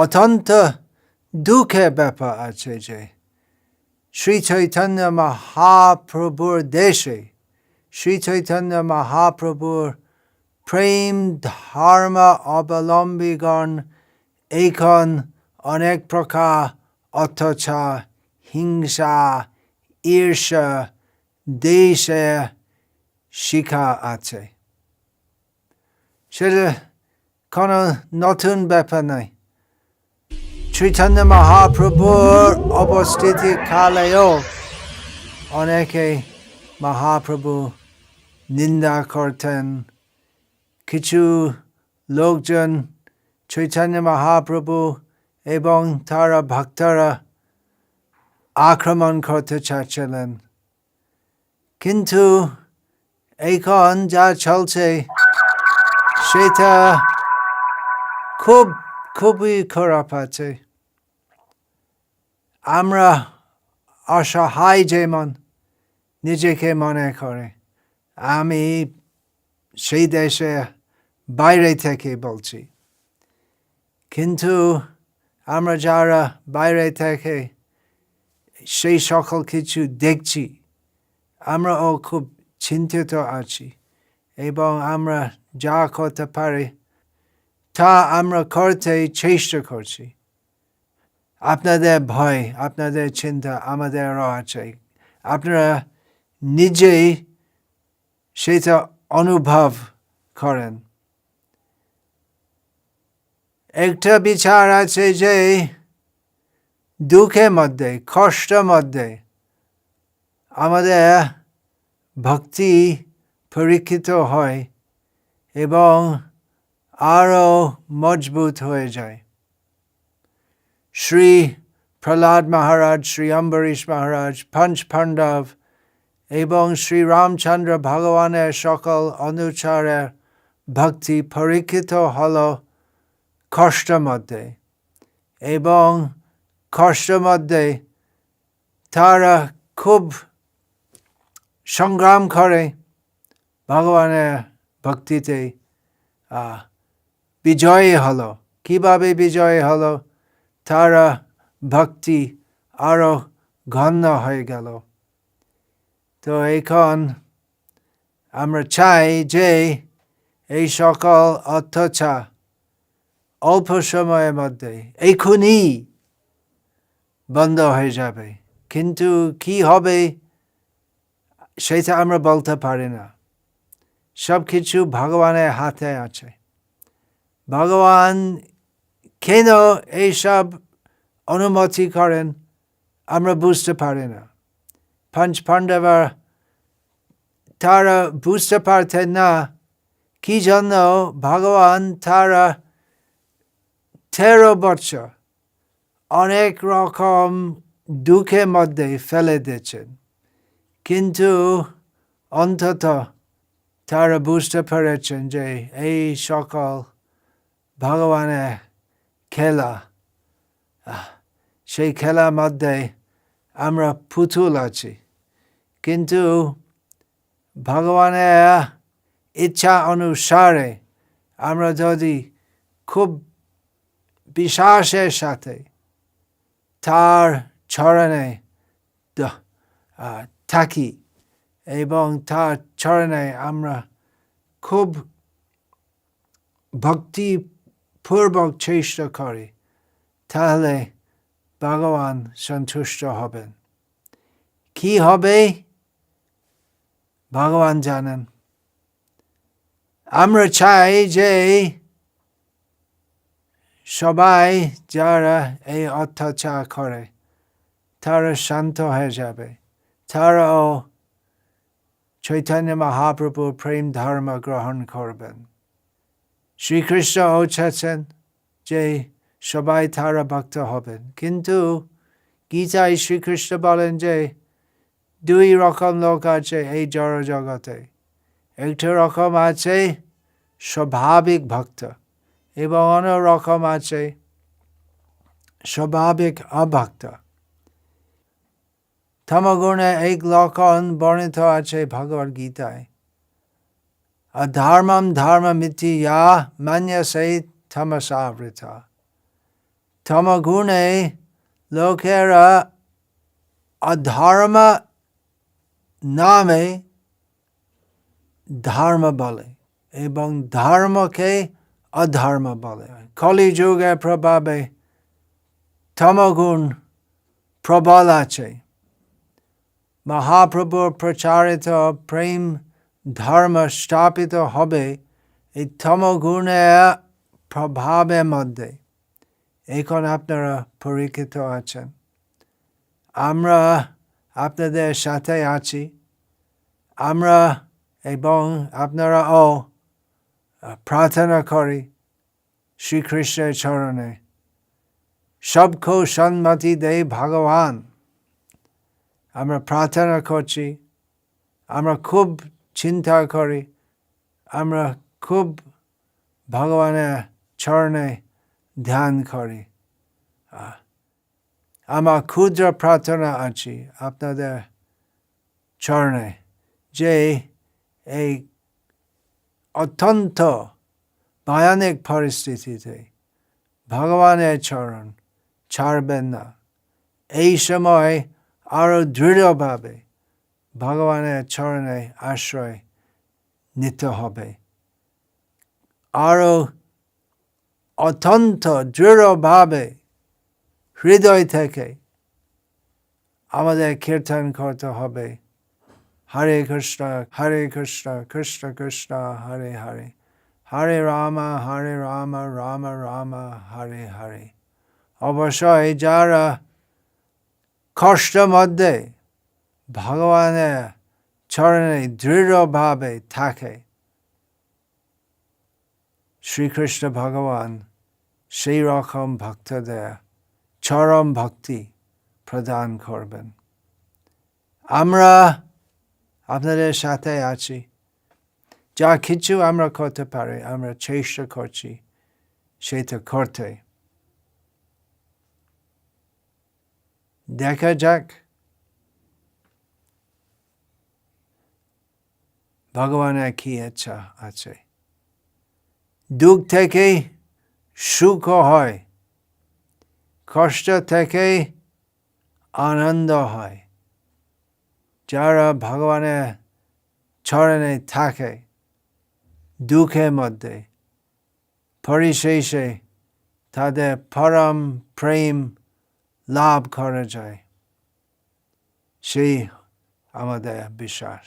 অত্যন্ত দুঃখের ব্যাপার আছে যে শ্রী চৈতন্য মহাপ্রভুর দেশে, শ্রী চৈতন্য মহাপ্রভুর প্রেম ধর্ম অবলম্বীগণ এখন অনেক প্রকার অত্যাচার হিংসা, ঈর্ষা, দেশে শিখা আছে। সেটা কোনো নতুন ব্যাপার নয়। চৈতন্য মহাপ্রভুর অবস্থিতি কালেও অনেকে মহাপ্রভু নিন্দা করতেন কিছু লোকজন চৈতন্য মহাপ্রভু এবং তারা ভক্তরা আক্রমণ করতে চাচ্ছিলেন কিন্তু এখন যা চলছে সেটা খুব খুবই খারাপ আছে আমরা অসহায় যেমন নিজেকে মনে করে, আমি সেই দেশে বাইরে থেকে বলছি। কিন্তু আমরা যারা বাইরে থেকে সেই সকল কিছু দেখছি, আমরাও খুব চিন্তিত আছি এবং আমরা যা করতে পারি তা আমরা করতে চেষ্টা করছি। আপনাদের ভয়, আপনাদের চিন্তা আমাদেরও আছে আপনারা নিজেই সেটা অনুভব করেন। একটা বিচার আছে যে দুঃখের মধ্যে, কষ্টের মধ্যে আমাদের ভক্তি পরীক্ষিত হয় এবং আরও মজবুত হয়ে যায়। শ্রী প্রহ্লাদ মহারাজ শ্রী অম্বরীশ মহারাজ পঞ্চ পাণ্ডব এবং শ্রী রামচন্দ্র ভগবানের সকল অনুচারের ভক্তি পরীক্ষিত হল কষ্টের মধ্যে এবং কষ্টের মধ্যে তারা খুব সংগ্রাম করে ভগবানের ভক্তিতে বিজয়ী হলো কীভাবে বিজয়ী হলো তারা ভক্তি আরও ঘন হয়ে গেল। তো এখন আমরা চাই যে এই সকল অত্যাচার অল্প সময়ের মধ্যে এখনই বন্ধ হয়ে যাবে। কিন্তু কি হবে সেটা আমরা বলতে পারি না। সব কিছু ভগবানের হাতে আছে। ভগবান কেন এইসব অনুমতি করেন আমরা বুঝতে পারি না পঞ্চ পাণ্ডবর তারা বুঝতে পারতেন না কি জন্য ভগবান তারা তেরো বছর অনেক রকম দুঃখের মধ্যে ফেলে দিয়েছেন কিন্তু অন্তত তারা বুঝতে পেরেছেন যে এই সকল ভগবানের খেলা সেই খেলার মধ্যে আমরা পুতুল আছি কিন্তু ভগবানের ইচ্ছা অনুসারে আমরা যদি খুব বিশ্বাসের সাথে তার চরণে থাকি এবং তার চরণে আমরা খুব ভক্তিপূর্বক চেষ্টা করি তাহলে ভগবান সন্তুষ্ট হবেন কি হবে ভগবান জানেন আমরা চাই যে সবাই যারা এই অত্যাচার করে তারা শান্ত হয়ে যাবে তারাও চৈতন্য মহাপ্রভুর প্রেম ধর্ম গ্রহণ করবেন শ্রীকৃষ্ণ চেয়েছেন যে সবাই তারা ভক্ত হবেন কিন্তু গীতায় শ্রীকৃষ্ণ বলেন যে দুই রকম লোক আছে এই জড় জগতে একটা রকম আছে স্বাভাবিক ভক্ত এবং অন্য রকম আছে স্বাভাবিক অভক্ত তমগুণে এক লক্ষণ বর্ণিত আছে ভগবদ গীতায় অধর্মম ধর্মমিতি ইয়া মান্য সেই তমসাবৃতা তমগুণে লোকেরা অধর্ম নামে ধর্ম বলে এবং ধর্মকে অধর্ম বলে কলিযুগের প্রভাবে তমগুণ প্রবল আছে মহাপ্রভুর প্রচারিত প্রেম ধর্ম স্থাপিত হবে এই তমগুণের প্রভাবের মধ্যে এখন আপনারা পরীক্ষিত আছেন আমরা আপনাদের সাথে আছি আমরা এবং আপনারাও প্রার্থনা করি শ্রীকৃষ্ণের চরণে সবকো সম্মতি দেয় ভগবান আমরা প্রার্থনা করছি আমরা খুব চিন্তা করি। আমরা খুব ভগবানের চরণে ধ্যান করি। আমার ক্ষুদ্র প্রার্থনা আছে আপনাদের চরণে যে এই অত্যন্ত ভয়ানক পরিস্থিতিতে ভগবানের চরণ ছাড়বেন না। এই সময় আরও দৃঢ়ভাবে ভগবানের চরণে আশ্রয় নিতে হবে আরও অত্যন্ত দৃঢ়ভাবে হৃদয় থেকে আমাদের কীর্তন করতে হবে হরে কৃষ্ণ হরে কৃষ্ণ কৃষ্ণ কৃষ্ণ হরে হরে হরে রাম হরে রাম রাম রাম হরে হরে অবশ্যই যারা কষ্ট মধ্যে ভগবানের চরণে দৃঢ়ভাবে থাকে। শ্রীকৃষ্ণ ভগবান সেই রকম ভক্তদের চরম ভক্তি প্রদান করবেন। আমরা আপনাদের সাথে আছি। যা কিছু আমরা করতে পারি, আমরা চেষ্টা করছি সেটা করতে। দেখা যাক ভগবানের কি ইচ্ছা আছে। দুঃখ থেকে সুখ হয়, কষ্ট থেকে আনন্দ হয়। যারা ভগবানের চরণে থাকে, দুঃখের মধ্যে, পরিশেষে তাদের পরম প্রেম লাভ করা যায়। সেই আমাদের বিশ্বাস।